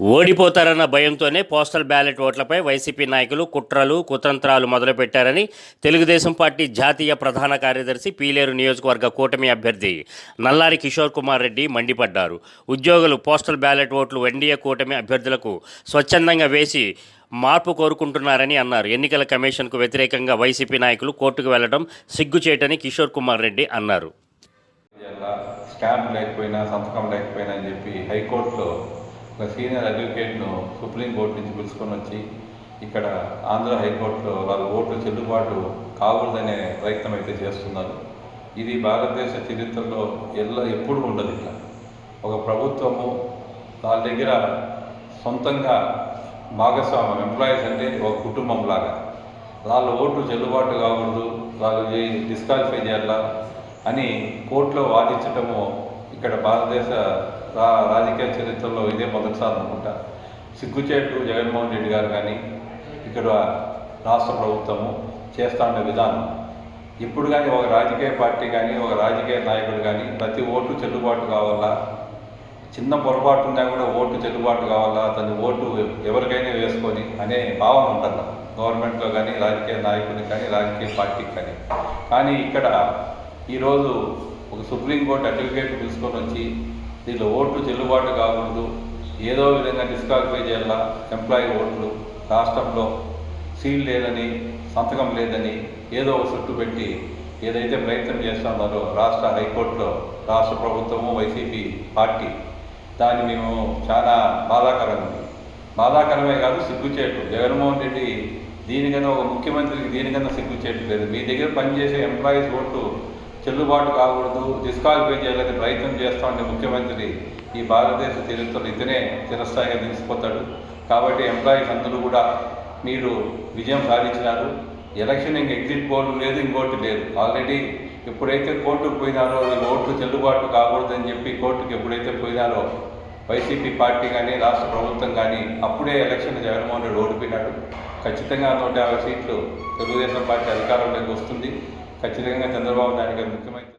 ఓడిపోతారన్న భయంతోనే postal ballot ఓట్లపై YCP నాయకులు కుట్రలు కుతంత్రాలు మొదలుపెట్టారని తెలుగుదేశం పార్టీ జాతీయ ప్రధాన కార్యదర్శి పీలేరు నియోజకవర్గ కూటమి అభ్యర్థి నల్లారి కిషోర్ కుమార్ రెడ్డి మండిపడ్డారు. ఉద్యోగులు పోస్టల్ బ్యాలెట్ ఓట్లు ఎన్డీఏ కూటమి అభ్యర్థులకు స్వచ్ఛందంగా వేసి మార్పు కోరుకుంటున్నారని అన్నారు. ఎన్నికల కమిషన్కు వ్యతిరేకంగా వైసీపీ నాయకులు కోర్టుకు వెళ్ళడం సిగ్గుచేటని కిషోర్ కుమార్ రెడ్డి అన్నారు. స్టాంప్ లేకపోయినా సంతకం లేకపోయినా అని చెప్పి హైకోర్టులో ఒక సీనియర్ అడ్వకేట్ను సుప్రీంకోర్టు నుంచి పిలుచుకొని వచ్చి ఇక్కడ ఆంధ్ర హైకోర్టులో వాళ్ళ ఓట్లు చెల్లుబాటు కాకూడదనే ప్రయత్నం అయితే చేస్తున్నారు. ఇది భారతదేశ చరిత్రలో ఎల్ల ఎప్పుడు ఉండదు ఇట్లా. ఒక ప్రభుత్వము వాళ్ళ దగ్గర సొంతంగా భాగస్వామ్యం ఎంప్లాయీస్ అంటే ఒక కుటుంబం లాగా. వాళ్ళ ఓట్లు చెల్లుబాటు కాకూడదు వాళ్ళు డిస్క్వాలిఫై చేయాలా అని కోర్టులో వాదించటము ఇక్కడ భారతదేశ రా రాజకీయ చరిత్రలో ఇదే మొదటిసారి అనుకుంటా. సిగ్గుచేటు జగన్మోహన్ రెడ్డి గారు కానీ ఇక్కడ రాష్ట్ర ప్రభుత్వము చేస్తా ఉండే విధానం. ఇప్పుడు కానీ ఒక రాజకీయ పార్టీ కానీ ఒక రాజకీయ నాయకుడు కానీ ప్రతి ఓటు చెల్లుబాటు కావాలా? చిన్న పొరపాటు ఉన్నా కూడా ఓటు చెల్లుబాటు కావాలా? తన ఓటు ఎవరికైనా వేసుకొని అనే భావన ఉంటుంది గవర్నమెంట్లో కానీ రాజకీయ నాయకుడికి కానీ రాజకీయ పార్టీకి కానీ కానీ ఇక్కడ ఈరోజు ఒక సుప్రీంకోర్టు అడ్వకేట్ పిలుచుకొని వచ్చి దీనిలో ఓటు చెల్లుబాటు కాకూడదు. ఏదో విధంగా డిస్క్వాలిఫై చేయాలా? ఎంప్లాయీ ఓట్లు రాష్ట్రంలో సీల్ లేదని సంతకం లేదని ఏదో ఒక చుట్టు పెట్టి ఏదైతే ప్రయత్నం చేస్తున్నారో రాష్ట్ర హైకోర్టులో రాష్ట్ర ప్రభుత్వము వైసీపీ పార్టీ దాన్ని మేము చాలా బాధాకరం. బాధాకరమే కాదు సిగ్గుచేటు. జగన్మోహన్ రెడ్డి దీనికన్నా ఒక ముఖ్యమంత్రికి దీనికన్నా సిగ్గుచేటు లేదు. మీ దగ్గర పనిచేసే ఎంప్లాయీస్ ఓటు చెల్లుబాటు కాకూడదు డిస్క్వాలిఫై చేయాలని ప్రయత్నం చేస్తా ఉండే ముఖ్యమంత్రి ఈ భారతదేశ చరిత్రలో ఇతనే చిరస్థాయిగా నిలిచిపోతాడు. కాబట్టి ఎంప్లాయీస్ అందరూ కూడా మీరు విజయం సాధించినారు. ఎలక్షన్ ఇంక ఎగ్జిట్ పోల్ లేదు ఇంకోటి లేదు. ఆల్రెడీ ఎప్పుడైతే కోర్టుకు పోయినారో ఈ ఓట్లు చెల్లుబాటు కాకూడదని చెప్పి కోర్టుకు ఎప్పుడైతే పోయినారో వైసీపీ పార్టీ కానీ రాష్ట్ర ప్రభుత్వం కానీ అప్పుడే ఎలక్షన్ జగన్మోహన్ రెడ్డి ఓడిపోయినాడు. ఖచ్చితంగా నూట యాభై సీట్లు తెలుగుదేశం పార్టీ అధికారంలోకి వస్తుంది. ఖచ్చితంగా చంద్రబాబు నాయుడు గారు ముఖ్యమంత్రి